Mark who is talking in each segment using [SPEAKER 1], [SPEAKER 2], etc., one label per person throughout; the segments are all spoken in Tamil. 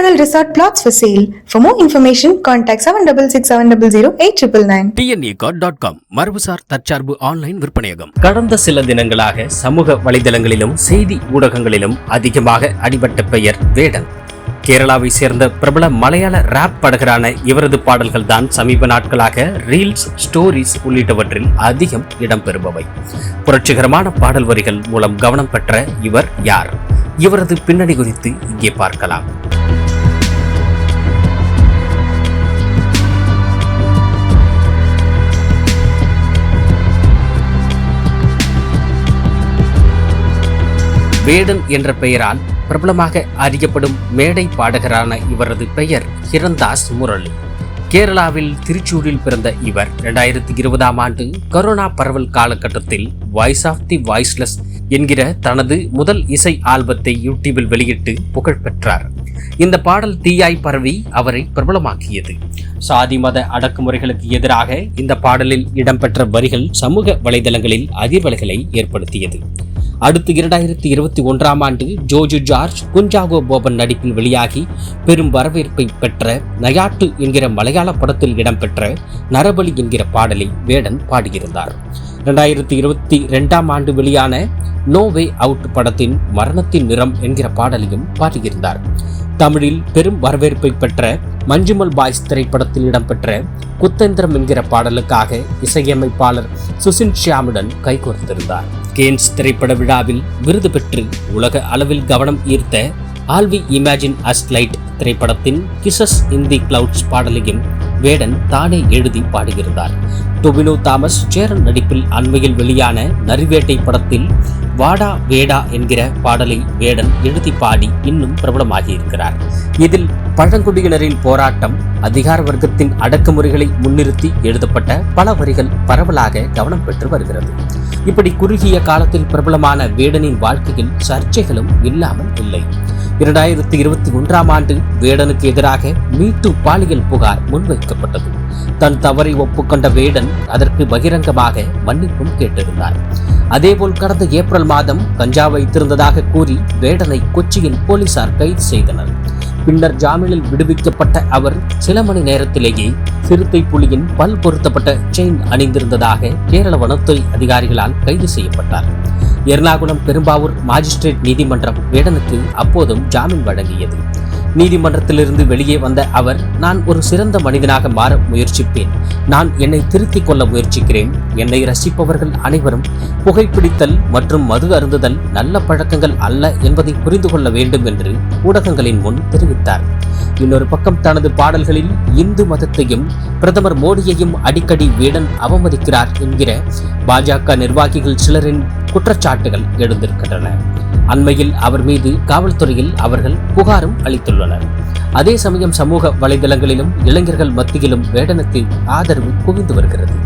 [SPEAKER 1] Kodaikanal Resort plots for sale. For more information, contact 7667008999.
[SPEAKER 2] Dot com மரபுசார் தற்சார்பு ஆன்லைன் விற்பனையகம். கடந்த சில தினங்களாக சமூக வலைதளங்களிலும் செய்தி ஊடகங்களிலும் அதிகமாக அடிபட்ட பெயர் வேடன் கேரளாவை சேர்ந்த பிரபல மலையாள ராப் படகரான இவரது பாடல்கள் தான் சமீப நாட்களாக ரீல்ஸ் ஸ்டோரிஸ் உள்ளிட்டவற்றில் அதிகம் இடம்பெறுபவை புரட்சிகரமான பாடல் வரிகள் மூலம் கவனம் பெற்ற இவர் யார்? இவரது பின்னணி குறித்து இங்கே பார்க்கலாம். வேடன் என்ற பெயரால் பிரபலமாக அறியப்படும் மேடை பாடகரான இவரது பெயர் ஹிரந்தாஸ் முரளி. கேரளாவில் திருச்சூரில் பிறந்த இவர் இரண்டாயிரத்தி இருபதாம் ஆண்டு கரோனா பரவல் காலகட்டத்தில் வாய்ஸ் ஆஃப் தி வாய்ஸ்லெஸ் என்கிற தனது முதல் இசை ஆல்பத்தை யூடியூபில் வெளியிட்டு புகழ் பெற்றார். இந்த பாடல் தீயாய் பரவி அவரை பிரபலமாக்கியது. சாதி மத அடக்குமுறைகளுக்கு எதிராக இந்த பாடலில் இடம்பெற்ற வரிகள் சமூக வலைதளங்களில் அதிர்வலைகளை ஏற்படுத்தியது. அடுத்து இரண்டாயிரத்தி இருபத்தி ஒன்றாம் ஆண்டு ஜோஜு ஜார்ஜ் குஞ்சாகோ போபன் நடிப்பில் வெளியாகி பெரும் வரவேற்பை பெற்ற நயாட்டு என்கிற மலையாள படத்தில் இடம்பெற்ற நரபலி என்கிற பாடலை வேடன் பாடியிருந்தார். இரண்டாயிரத்தி இருபத்தி ரெண்டாம் ஆண்டு வெளியான நோ வே அவுட் படத்தின் மரணத்தின் நிறம் என்கிற பாடலையும் பாடியிருந்தார். தமிழில் பெரும் வரவேற்பை பெற்ற மஞ்சுமல் பாய்ஸ் திரைப்படத்தில் இடம்பெற்ற குத்தந்திரம் என்கிற பாடலுக்காக இசையமைப்பாளர் சுசின் ஷியாமுடன் கைகோர்த்திருந்தார். கேன்ஸ் திரைப்பட விழாவில் விருது பெற்று உலக அளவில் கவனம் ஈர்த்த ஆல்வி இமேஜின் அஸ்ட்லைட் திரைப்படத்தின் கிசஸ் இன் தி கிளவுட்ஸ் பாடலையும் வேடன் தானே எழுதி பாடியிருந்தார் டொபினோ தாமஸ் சேரன் நடிப்பில் அண்மையில் வெளியான நரிவேட்டை படத்தில் வாடா வேடா என்கிற பாடலை வேடன் எழுதி பாடி இன்னும் பிரபலமாகி இருக்கிறார் இதில் பழங்குடியினரின் போராட்டம் அதிகார வர்க்கத்தின் அடக்குமுறைகளை முன்னிறுத்தி எழுதப்பட்ட பல வரிகள் பரவலாக கவனம் பெற்று வருகிறது. இப்படி குறுகிய காலத்தில் பிரபலமான வேடனின் வாழ்க்கையில் சர்ச்சைகளும் இல்லாமல் இல்லை. இரண்டாயிரத்தி இருபத்தி ஒன்றாம் ஆண்டு வேடனுக்கு எதிராக மீட்டு பாலியல் புகார் முன்வைக்கப்பட்டது. தன் தவறை ஒப்புக்கொண்ட வேடன் அதற்கு பகிரங்கமாக மன்னிப்பும் கேட்டிருந்தார். அதேபோல் கடந்த ஏப்ரல் மாதம் கஞ்சா வைத்திருந்ததாக கூறி வேடனை கொச்சியில் போலீசார் கைது செய்தனர். பின்னர் ஜாமீனில் விடுவிக்கப்பட்ட அவர் சில மணி நேரத்திலேயே சிறுத்தை புலியின் பல் பொருத்தப்பட்ட செயின் அணிந்திருந்ததாக கேரள வனத்துறை அதிகாரிகளால் கைது செய்யப்பட்டார். எர்ணாகுளம் பெரும்பாவூர் மாஜிஸ்ட்ரேட் நீதிமன்றம் வேடனுக்கு அப்போதும் ஜாமீன் வழங்கியது. நீதிமன்றத்திலிருந்து வெளியே வந்த அவர் நான் ஒரு சிறந்த மனிதனாக மாற முயற்சிப்பேன். நான் என்னை திருத்திக் கொள்ள முயற்சிக்கிறேன். என்னை ரசிப்பவர்கள் அனைவரும் புகைப்பிடித்தல் மற்றும் மது அருந்துதல் நல்ல பழக்கங்கள் அல்ல என்பதை புரிந்து கொள்ள வேண்டும் என்று ஊடகங்களின் முன் தெரிவித்தார். இன்னொரு பக்கம் தனது பாடல்களில் இந்து மதத்தையும் பிரதமர் மோடியையும் அடிக்கடி வீடன் அவமதிக்கிறார் என்கிற பாஜக நிர்வாகிகள் சிலரின் குற்றச்சாட்டுகள் எழுந்திருக்கின்றன. அண்மையில் அவர் மீது காவல்துறையில் அவர்கள் புகாரும் அளித்துள்ளனர். அதே சமயம் சமூக வலைதளங்களிலும் இளைஞர்கள் மத்தியிலும் வேடனுக்கு ஆதரவு குவிந்து வருகிறது.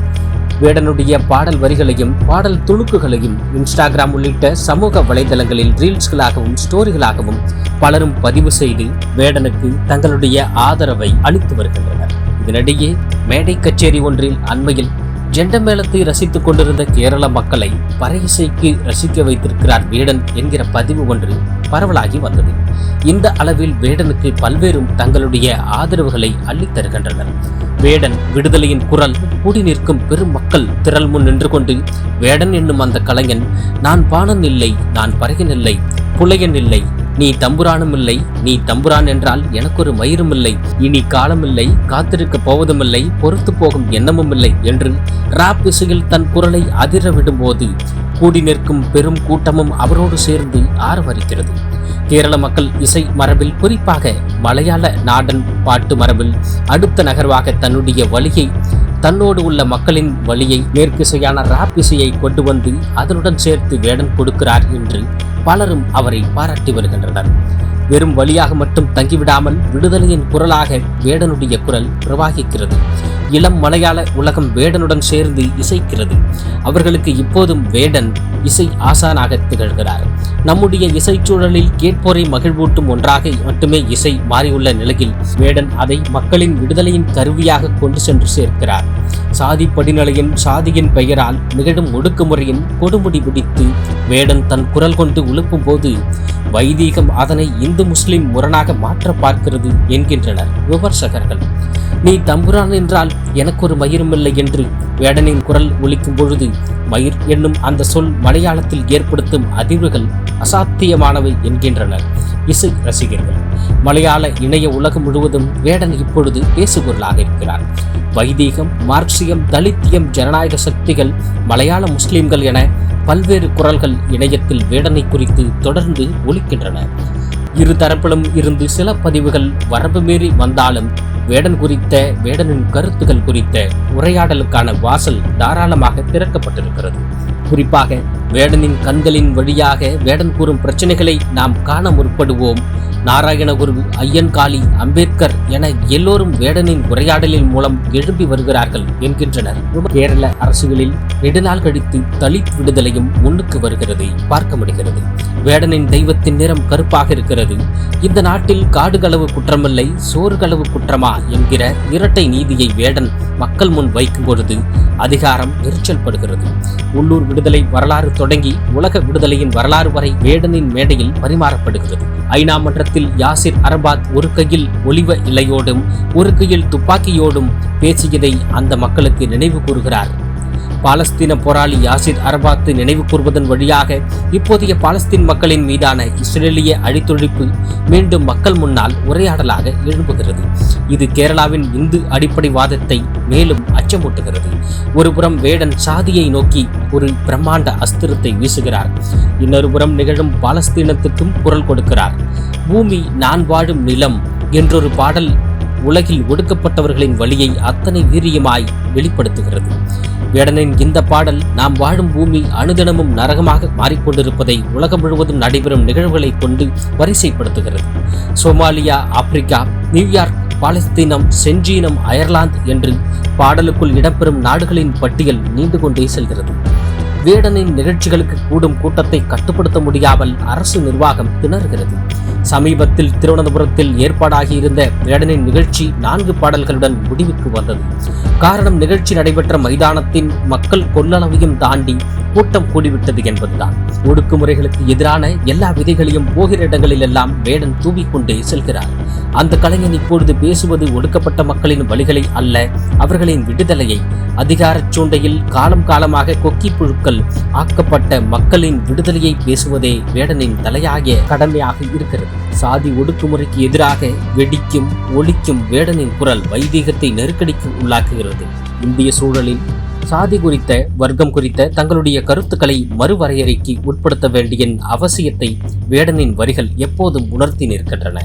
[SPEAKER 2] வேடனுடைய பாடல் வரிகளையும் பாடல் துணுக்குகளையும் இன்ஸ்டாகிராம் உள்ளிட்ட சமூக வலைதளங்களில் ரீல்ஸ்களாகவும் ஸ்டோரிகளாகவும் பலரும் பதிவு செய்து வேடனுக்கு தங்களுடைய ஆதரவை அளித்து வருகின்றனர். இதனிடையே மேடை கச்சேரி ஒன்றில் அண்மையில் ஜெண்டமேளத்தை ரசித்துக் கொண்டிருந்த கேரள மக்களை பறையிசைக்கு ரசிக்க வைத்திருக்கிறார் வேடன் என்கிற பதிவு ஒன்று பரவலாகி வந்தது. இந்த அளவில் வேடனுக்கு பல்வேறும் தங்களுடைய ஆதரவுகளை அள்ளித் தருகின்றனர். வேடன் விடுதலையின் குரல் கூடி நிற்கும் பெரும் மக்கள் திரள் முன் நின்று கொண்டு வேடன் என்னும் அந்த கலைஞன் நான் பாணன் இல்லை நான் பறையன் இல்லை புலையன் இல்லை நீ தம்புரானும் இல்லை நீ தம்புரான் என்றால் எனக்கொரு மயிரும் இல்லை இனி காலமில்லை காத்திருக்க போவதுமில்லை பொறுத்து போகும் எண்ணமும் இல்லை என்று ராப் இசையில் தன் குரலை அதிர விடும்போது கூடி நிற்கும் பெரும் கூட்டமும் அவரோடு சேர்ந்து ஆரவரிக்கிறது. கேரள மக்கள் இசை மரபில் குறிப்பாக மலையாள நாடன் பாட்டு மரபில் அடுத்த நகர்வாக தன்னுடைய வழியை தன்னோடு உள்ள மக்களின் வழியை மேற்கிசையான ராப் இசையை கொண்டு வந்து அதனுடன் சேர்த்து வேடம் கொடுக்கிறார் என்று பலரும் அவரை பாராட்டி வருகின்றனர். வெறும் வழியாக மட்டும் தங்கிவிடாமல் விடுதலையின் குரலாக வேடனுடைய குரல் பிரவாகிக்கிறது. இளம் மலையாள உலகம் வேடனுடன் சேர்ந்து இசைக்கிறது. அவர்களுக்கு இப்போதும் வேடன் இசை ஆசானாக திகழ்கிறார். நம்முடைய இசைச்சூழலில் கேட்போரை மகிழ்வூட்டும் ஒன்றாக மட்டுமே இசை மாறியுள்ள நிலையில் வேடன் அதை மக்களின் விடுதலையின் கருவியாக கொண்டு சென்று சேர்க்கிறார். சாதி படிநிலையின் சாதியின் பெயரால் நிகழும் ஒடுக்குமுறையின் கொடுமுடி பிடித்து வேடன் தன் குரல் கொண்டு உழுப்பும் போது வைதீகம் அதனை இந்து முஸ்லிம் முரணாக மாற்ற பார்க்கிறது என்கின்றனர் விமர்சகர்கள். நீ தம்புரான் என்றால் எனக்கு ஒரு மயிருமில்லை என்று வேடனின் குரல் ஒலிக்கும் பொழுது மயிர் என்னும் அந்த சொல் மலையாளத்தில் ஏற்படுத்தும் அதிர்வுகள் அசாத்தியமானவை என்கின்றனர் இசை ரசிகர்கள் மலையாள இணைய உலகம் முழுவதும் வேடன் இப்பொழுது பேசுபொருளாக இருக்கிறார். வைதீகம் மார்க்சியம் தலித்தியம் ஜனநாயக சக்திகள் மலையாள முஸ்லிம்கள் என பல்வேறு குரல்கள் இணையத்தில் வேடனை குறித்து தொடர்ந்து ஒலிக்கின்றன. இரு தரப்பிலும் இருந்து சில பதிவுகள் வரம்பு மீறி வந்தாலும் வேடன் குறித்த வேடனின் கருத்துக்கள் குறித்த உரையாடலுக்கான வாசல் தாராளமாக திறக்கப்பட்டிருக்கிறது. குறிப்பாக வேடனின் கண்களின் வழியாக வேடன் கூறும் பிரச்சனைகளை நாம் காண முற்படுவோம். நாராயணகுரு ஐயன்காளி அம்பேத்கர் என எல்லோரும் வேடனின் உரையாடலின் மூலம் எழும்பி வருகிறார்கள் என்கின்றனர். கேரள அரசுகளில் நெடுநாள் கழித்து தலித் விடுதலையும் முன்னுக்கு வருகிறது. பார்க்க முடிகிறது. வேடனின் தெய்வத்தின் நிறம் கருப்பாக இருக்கிறது. இந்த நாட்டில் காடுகளவு குற்றமில்லை சோறுகளவு குற்றமா என்கிற இரட்டை நீதியை வேடன் மக்கள் முன் வைக்கும் பொழுது அதிகாரம் எரிச்சல் படுகிறது உள்ளூர் விடுதலை வரலாறு தொடங்கி உலக விடுதலையின் வரலாறு வரை வேடனின் மேடையில் பரிமாறப்படுகிறது. ஐநா மன்றத்தில் யாசிர் அரபாத் ஒரு கையில் ஒளிவ இலையோடும் ஒரு கையில் துப்பாக்கியோடும் பேசியதை அந்த மக்களுக்கு நினைவு கூறுகிறார். பாலஸ்தீன போராளி யாசிர் அரபாத்து நினைவு கூர்வதன் வழியாக இப்போதைய பாலஸ்தீன் மக்களின் மீதான இஸ்ரேலிய அழித்தொழிப்பு மீண்டும் மக்கள் முன்னால் உரையாடலாக எழும்புகிறது. இது கேரளாவின் இந்து அடிப்படைவாதத்தை மேலும் அச்சமூட்டுகிறது. ஒருபுறம் வேடன் சாதியை நோக்கி ஒரு பிரம்மாண்ட அஸ்திரத்தை வீசுகிறார். இன்னொரு புறம் நிகழும் பாலஸ்தீனத்துக்கும் குரல் கொடுக்கிறார். பூமி நான் வாழும் நிலம் என்றொரு பாடல் உலகில் ஒடுக்கப்பட்டவர்களின் வழியை அத்தனை வீரியமாய் வெளிப்படுத்துகிறது. வேடனின் இந்த பாடல் நாம் வாழும் பூமி அனுதினமும் நரகமாக மாறிக்கொண்டிருப்பதை உலகம் முழுவதும் நடைபெறும் நிகழ்வுகளை கொண்டு வரிசைப்படுத்துகிறது. சோமாலியா ஆப்பிரிக்கா நியூயார்க் பாலஸ்தீனம் செஞ்சீனம் அயர்லாந்து என்று பாடலுக்குள் இடம்பெறும் நாடுகளின் பட்டியல் நீண்டு கொண்டே செல்கிறது. வேடனின் நிகழ்ச்சிகளுக்கு கூடும் கூட்டத்தை கட்டுப்படுத்த முடியாமல் அரசு நிர்வாகம் திணறுகிறது. சமீபத்தில் திருவனந்தபுரத்தில் ஏற்பாடாகியிருந்த வேடனின் நிகழ்ச்சி நான்கு பாடல்களுடன் முடிவுக்கு வந்தது. காரணம் நிகழ்ச்சி நடைபெற்ற மைதானத்தின் மக்கள் கொள்ளளவையும் தாண்டி கூட்டம் கூடிவிட்டது என்பதுதான். ஒடுக்குமுறைகளுக்கு எதிரான எல்லா விதைகளையும் போகிற இடங்களிலெல்லாம் வேடன் தூவிக்கொண்டே செல்கிறார். அந்த கலைஞன் இப்பொழுது பேசுவது ஒடுக்கப்பட்ட மக்களின் வழிகளை அல்ல அவர்களின் விடுதலையை. அதிகாரச் சூண்டையில் காலம் காலமாக கொக்கி புழுக்கள் ஆக்கப்பட்ட மக்களின் விடுதலையை பேசுவதே வேடனின் தலையாகிய கடமையாக இருக்கிறது. சாதி ஒடுக்குமுறைக்கு எதிராக வெடிக்கும் ஒழிக்கும் வேடனின் குரல் வைதீகத்தை நெருக்கடிக்கு உள்ளாக்குகிறது. இந்திய சூழலில் சாதி குறித்த வர்க்கம் குறித்த தங்களுடைய கருத்துக்களை மறுவரையறைக்கு உட்படுத்த வேண்டிய அவசியத்தை வேடனின் வரிகள் எப்போதும் உணர்த்தி நிற்கின்றன.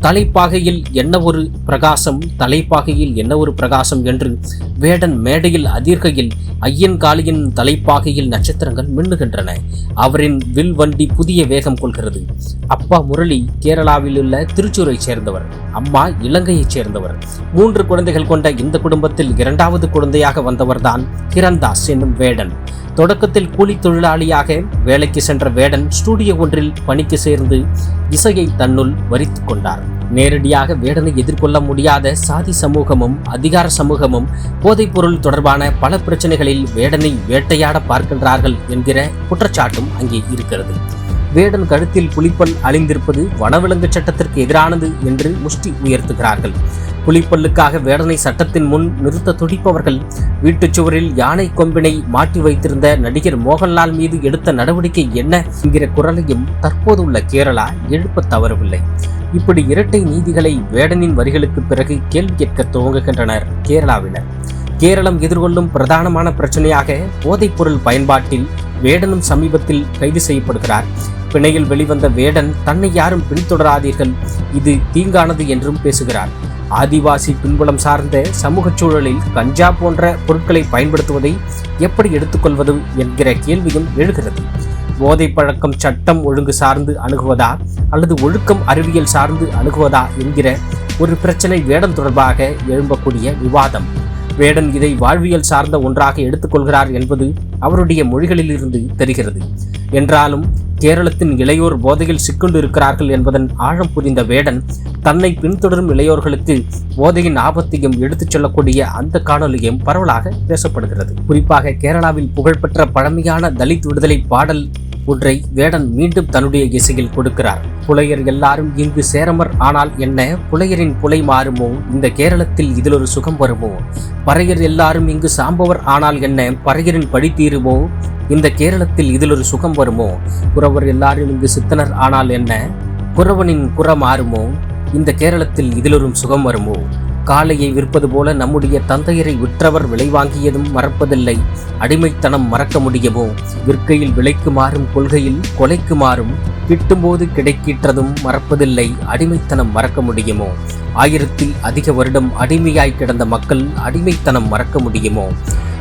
[SPEAKER 2] தலைப்பாகையில் என்ன ஒரு பிரகாசம்? தலைப்பாகையில் என்ன ஒரு பிரகாசம்? என்று வேடன் மேடையில் அதிர்கையில் ஐயன் காளியின் தலைப்பாகையில் நட்சத்திரங்கள் மின்னுகின்றன. அவரின் வில் வண்டி புதிய வேகம் கொள்கிறது. அப்பா முரளி கேரளாவில் உள்ள திருச்சூரைச் சேர்ந்தவர் அம்மா இலங்கையைச் சேர்ந்தவர். மூன்று குழந்தைகள் கொண்ட இந்த குடும்பத்தில் இரண்டாவது குழந்தையாக வந்தவர்தான் கிரண்தாஸ் என்னும் வேடன். தொடக்கத்தில் கூலி தொழிலாளியாக வேலைக்கு சென்ற வேடன் ஸ்டூடியோ ஒன்றில் பணிக்கு சேர்ந்து இசையை தன்னுள் வரித்து கொண்டார். நேரடியாக வேடனை எதிர்கொள்ள முடியாத சாதி சமூகமும் அதிகார சமூகமும் போதைப்பொருள் தொடர்பான பல பிரச்சனைகளில் வேடனை வேட்டையாட பார்க்கின்றார்கள் என்கிற குற்றச்சாட்டும் அங்கே இருக்கிறது. வேடன் கழுத்தில் புலிப்பல் அழிந்திருப்பது வனவிலங்கு சட்டத்திற்கு எதிரானது என்று முஷ்டி உயர்த்துகிறார்கள். புலிப்பல்லுக்காக வேடனை சட்டத்தின் முன் நிறுத்த துடிப்பவர்கள் வீட்டுச் சுவரில் யானை கொம்பினை மாட்டி வைத்திருந்த நடிகர் மோகன்லால் மீது எடுத்த நடவடிக்கை என்ன என்கிற குரலையும் தற்போதுள்ள கேரளா எழுப்ப தவறவில்லை. இப்படி இரட்டை நீதிகளை வேடனின் வரிகளுக்கு பிறகு கேள்வி கேட்க துவங்குகின்றனர் கேரளாவினர். கேரளம் எதிர்கொள்ளும் பிரதானமான பிரச்சனையாக போதைப்பொருள் பயன்பாட்டில் வேடனும் சமீபத்தில் கைது செய்யப்படுகிறார். பிணையில் வெளிவந்த வேடன் தன்னை யாரும் பின்தொடராதீர்கள் இது தீங்கானது என்றும் பேசுகிறார். ஆதிவாசி பின்புலம் சார்ந்த சமூக சூழலில் கஞ்சா போன்ற பொருட்களை பயன்படுத்துவதை எப்படி எடுத்துக்கொள்வது என்கிற கேள்வியும் எழுகிறது. போதை பழக்கம் சட்டம் ஒழுங்கு சார்ந்து அணுகுவதா அல்லது ஒழுக்கம் அறிவியல் சார்ந்து அணுகுவதா என்கிற ஒரு பிரச்சனை வேடம் தொடர்பாக எழும்பக்கூடிய விவாதம். வேடன் இதை வாழ்வியல் சார்ந்த ஒன்றாக எடுத்துக்கொள்கிறார் என்பது அவருடைய மொழிகளிலிருந்து தெரிகிறது. என்றாலும் கேரளத்தின் இளையோர் போதையில் சிக்கொண்டு இருக்கிறார்கள் என்பதன் ஆழம் புரிந்த வேடன் தன்னை பின்தொடரும் இளையோர்களுக்கு போதையின் ஆபத்தையும் எடுத்துச் சொல்லக்கூடிய அந்த காணொலியும் பரவலாக பேசப்படுகிறது. குறிப்பாக கேரளாவில் புகழ்பெற்ற பழமையான தலித் விடுதலை பாடல் ஒன்றை வேடன் மீண்டும் தன்னுடைய இசையில் கொடுக்கிறார். புலையர் எல்லாரும் இங்கு சேரமர் ஆனால் என்ன? புலையரின் புலை மாறுமோ? இந்த கேரளத்தில் இதில் ஒரு சுகம் வருமோ? பறையர் எல்லாரும் இங்கு சாம்பவர் ஆனால் என்ன? பறையரின் பழி தீருமோ? இந்த கேரளத்தில் இதில் ஒரு சுகம் வருமோ? குறவர் எல்லாரும் இங்கு சித்தனர் ஆனால் என்ன? குறவனின் குற மாறுமோ? இந்த கேரளத்தில் இதிலொரு சுகம் வருமோ? காளையை விற்பது போல நம்முடைய தந்தையரை விற்றவர் விலை வாங்கியதும் மறப்பதில்லை. அடிமைத்தனம் மறக்க முடியுமோ? விற்கையில் விலைக்கு மாறும் கொள்கையில் கொலைக்கு மாறும் கிட்டும்போது கிடைக்கின்றதும் மறப்பதில்லை. அடிமைத்தனம் மறக்க முடியுமோ? ஆயிரத்தில் அதிக வருடம் அடிமையாய் கிடந்த மக்கள் அடிமைத்தனம் மறக்க முடியுமோ?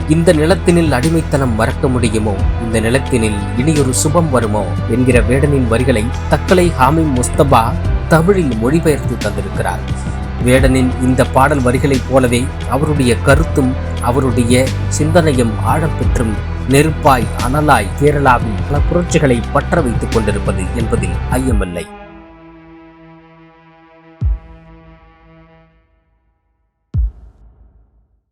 [SPEAKER 2] இந்த நிலத்தினில் அடிமைத்தனம் மறக்க முடியுமோ? இந்த நிலத்தினில் இனியொரு சுபம் வருமோ? என்கிற வேடனின் வரிகளை தக்கலை ஹாமிம் முஸ்தபா தமிழில் மொழிபெயர்த்து தந்திருக்கிறார். வேடனின் இந்த பாடல் வரிகளைப் போலவே அவருடைய கருத்தும் அவருடைய சிந்தனையும் ஆழம் பெற்றும் நெருப்பாய் அனலாய் கேரளாவில் பல புரட்சிகளை பற்ற வைத்துக் கொண்டிருப்பது என்பதில் ஐயமில்லை.